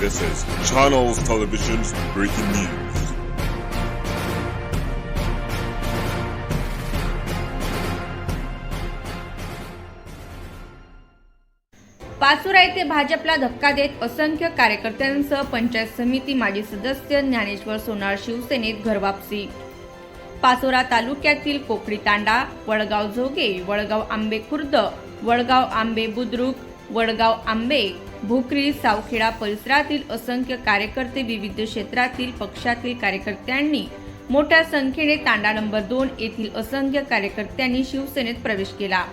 This is Channels Television's breaking news. पाचुरा येथे भाजपला धक्का देत असंख्य कार्यकर्त्यांसह पंचायत समिती माजी सदस्य ज्ञानेश्वर सोनार शिवसेनेत घरवापसी पाचोरा तालुक्यातील कोकडी तांडा वडगाव झोगे वडगाव आंबे खुर्द वडगाव आंबे बुद्रुक वडगाव आंबे भोकरी सावखेडा परिसरातील असंख्य कार्यकर्ते विविध क्षेत्रातील पक्षातील कार्यकर्त्यांनी मोठ्या संख्येने तांडा नंबर दोन येथील असंख्य कार्यकर्त्यांनी शिवसेनेत प्रवेश केला.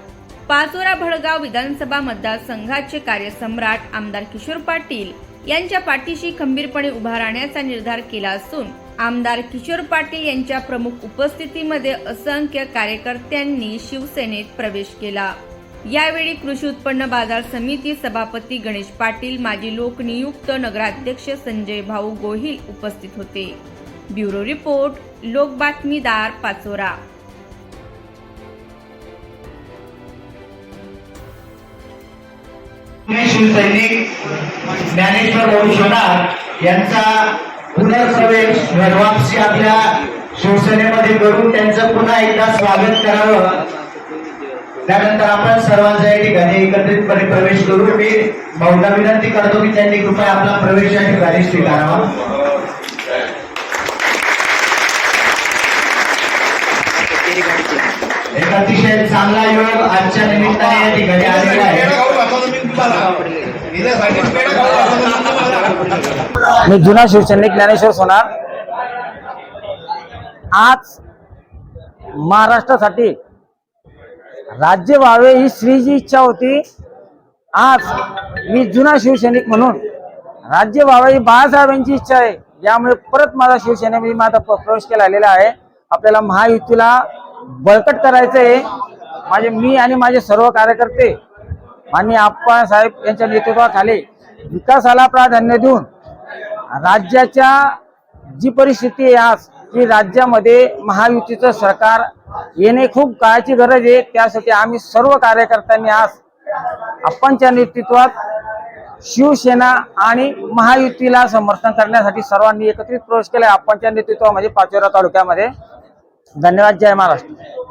पाचोरा भडगाव विधानसभा मतदारसंघाचे कार्यसम्राट आमदार किशोर पाटील यांच्या पाठीशी खंबीरपणे उभा राहण्याचा निर्धार केला असून आमदार किशोर पाटील यांच्या प्रमुख उपस्थितीमध्ये असंख्य कार्यकर्त्यांनी शिवसेनेत प्रवेश केला. यावेळी कृषी उत्पन्न बाजार समिती सभापती गणेश पाटील माजी लोकनियुक्त नगराध्यक्ष संजय भाऊ गोहिल उपस्थित होते. ब्युरो रिपोर्ट लोक बातमीदार पाचोरा. शिवसैनिक ज्ञानेश्वर भाऊ सोनार यांचा पुनर्प्रवेश आपल्या शिवसेनेमध्ये करून त्यांचं पुन्हा एकदा स्वागत करावं. त्यानंतर आपण सर्वांचा या ठिकाणी एकत्रितपणे प्रवेश करू मी भाऊला विनंती करतो की त्यांनी कृपया आपला प्रवेश या ठिकाणी स्वीकारावा. एक अतिशय चांगला योग आजच्या निमित्ताने या ठिकाणी आलेला आहे. मी जुना शिवसैनिक ज्ञानेश्वर सोनार. आज महाराष्ट्रासाठी राज्य व्हावे ही श्रीची इच्छा होती. आज मी जुना शिवसैनिक म्हणून राज्य व्हावे ही बाळासाहेबांची इच्छा आहे. यामुळे परत माझा शिवसेनेमध्ये माझा प्रवेश केला आलेला आहे. आपल्याला महायुतीला बळकट करायचं आहे. माझे मी आणि माझे सर्व कार्यकर्ते माननीय आप्पा साहेब यांच्या नेतृत्वाखाली विकासाला प्राधान्य देऊन राज्याच्या जी परिस्थिती आहे आज ती राज्यामध्ये महायुतीचं सरकार येणे खूप काळाची गरज आहे. त्यासाठी आम्ही सर्व कार्यकर्त्यांनी आज आपणच्या नेतृत्वात शिवसेना आणि महायुतीला समर्थन करण्यासाठी सर्वांनी एकत्रित प्रवेश केला आपणच्या नेतृत्वामध्ये पाचोरा तालुक्यामध्ये. धन्यवाद. जय महाराष्ट्र.